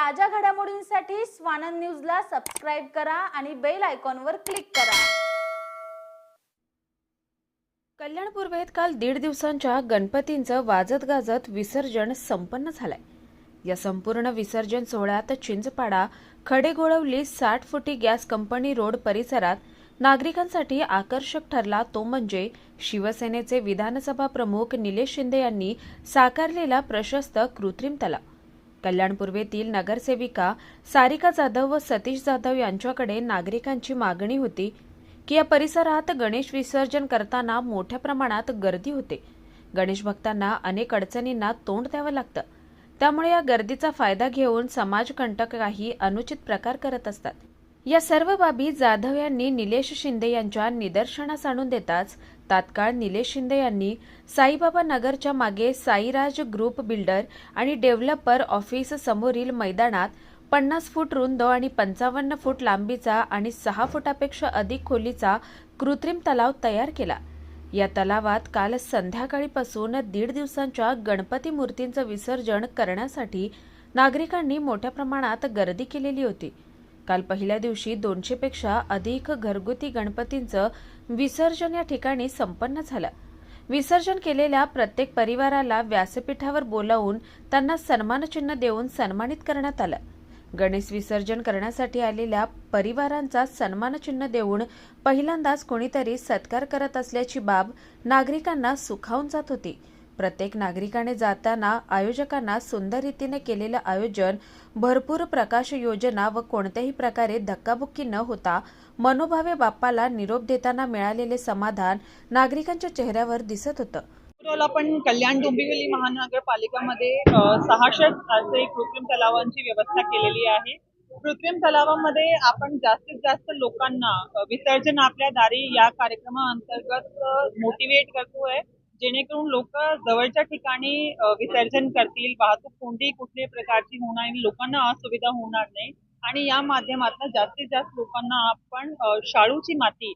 ताज्या घडामोडींसाठी स्वानंद न्यूजला सबस्क्राईब करा आणि बेल आयकॉनवर क्लिक करा. कल्याण पूर्वेत काल दीड दिवसांच्या गणपतींचं वाजत गाजत विसर्जन संपन्न झालंय. या संपूर्ण विसर्जन सोहळ्यात चिंचपाडा खडेगोळवली साठ फुटी गॅस कंपनी रोड परिसरात नागरिकांसाठी आकर्षक ठरला तो म्हणजे शिवसेनेचे विधानसभा प्रमुख निलेश शिंदे यांनी साकारलेला प्रशस्त कृत्रिम तलाव. कल्याण पूर्वेतील नगरसेविका सारिका जाधव व सतीश जाधव यांच्याकडे नागरिकांची मागणी होती की या परिसरात गणेश विसर्जन करताना मोठ्या प्रमाणात गर्दी होते. गणेश भक्तांना अनेक अडचणींना तोंड द्यावं लागतं. त्यामुळे या गर्दीचा फायदा घेऊन समाजकंटक काही अनुचित प्रकार करत असतात. या सर्व बाबी जाधव यांनी निलेश शिंदे यांच्या निदर्शनास आणून देताच तात्काळ निलेश शिंदे यांनी साईबाबा नगरच्या मागे साईराज ग्रुप बिल्डर आणि डेव्हलपर ऑफिस समोरील मैदानात पन्नास फूट रुंद आणि पंचावन्न फूट लांबीचा आणि सहा फुटापेक्षा अधिक खोलीचा कृत्रिम तलाव तयार केला. या तलावात काल संध्याकाळीपासून दीड दिवसांच्या गणपती मूर्तींचं विसर्जन करण्यासाठी नागरिकांनी मोठ्या प्रमाणात गर्दी केलेली होती. काल पहिल्या दिवशी दोनशेपेक्षा अधिक घरगुती गणपतींचं विसर्जन या ठिकाणी संपन्न झालं. विसर्जन केलेल्या प्रत्येक परिवाराला व्यासपीठावर बोलावून त्यांना सन्मानचिन्ह देऊन सन्मानित करण्यात आलं. गणेश विसर्जन करण्यासाठी आलेल्या परिवारांचा सन्मानचिन्ह देऊन पहिल्यांदाच कोणीतरी सत्कार करत असल्याची बाब नागरिकांना सुखावून जात होती. प्रत्येक नागरिकाने जाताना आयोजकांना सुंदर रीतीने केलेलं आयोजन भरपूर प्रकाश योजना व कोणत्याही प्रकारे धक्काबुक्की न होता मनोभावे बाप्पाला निरोप देताना मिळालेले समाधान नागरिकांच्या चेहऱ्यावर दिसत होतं. ओव्हरऑल आपण कल्याण डोंबिवली महानगरपालिकामध्ये सहाशे असे कृत्रिम तलावांची व्यवस्था केलेली आहे. कृत्रिम तलावामध्ये आपण जास्तीत जास्त लोकांना विसर्जन आपल्या दारी या कार्यक्रमाअंतर्गत मोटिवेट करतोय. जेणेकरून लोक जवळच्या ठिकाणी विसर्जन करतील वाहतूक कोणतीही कुठल्याही प्रकारची होणार आणि लोकांना असुविधा होणार नाही. आणि या माध्यमातून जास्तीत जास्त लोकांना आपण शाळूची माती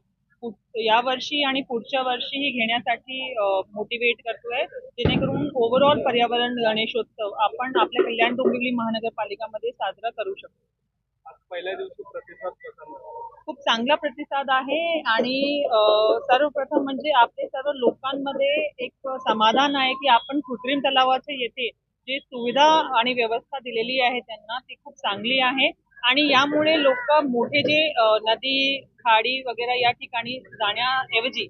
या वर्षी आणि पुढच्या वर्षीही घेण्यासाठी मोटिवेट करतोय. जेणेकरून ओव्हरऑल पर्यावरण गणेशोत्सव आपण आपल्या कल्याण डोंबिवली महानगरपालिकामध्ये साजरा करू शकतो. पहिल्या दिवशी प्रतिसाद कसा मिळाला? खूप चांगला प्रतिसाद आहे आणि सर्वप्रथम म्हणजे आपले सर्व लोकांमध्ये एक समाधान आहे की आपण कृत्रिम तलावाचे येथे जे सुविधा आणि व्यवस्था दिलेली आहे त्यांना ती खूप चांगली आहे आणि यामुळे लोक मोठे जे नदी खाडी वगैरे या ठिकाणी जाण्याऐवजी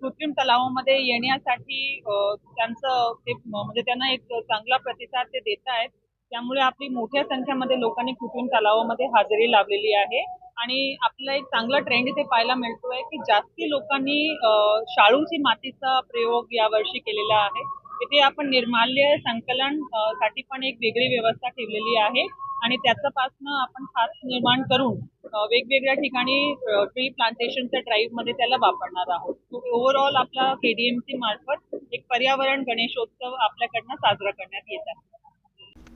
कृत्रिम तलावामध्ये येण्यासाठी त्यांचं ते म्हणजे त्यांना एक चांगला प्रतिसाद ते देत आहेत त्यामुळे आपली मोठ्या संख्येमध्ये लोकांनी कृत्रिम तलावामध्ये हजेरी लावलेली आहे. आणि आपला एक चांगला ट्रेंड इथे पाहायला मिळतोय की जास्ती लोकांनी शाळूची मातीचा प्रयोग यावर्षी केलेला आहे. इथे आपण निर्माल्य संकलनसाठी पण एक वेगळी व्यवस्था ठेवलेली आहे. आणि त्याच्यापासनं आपण खास निर्माण करून वेगवेगळ्या ठिकाणी ट्री प्लांटेशनच्या ड्राईव्हमध्ये त्याला वापरणार आहोत. ओव्हरऑल आपला केडीएमसी मार्फत एक पर्यावरण गणेशोत्सव आपल्याकडनं साजरा करण्यात येत आहे.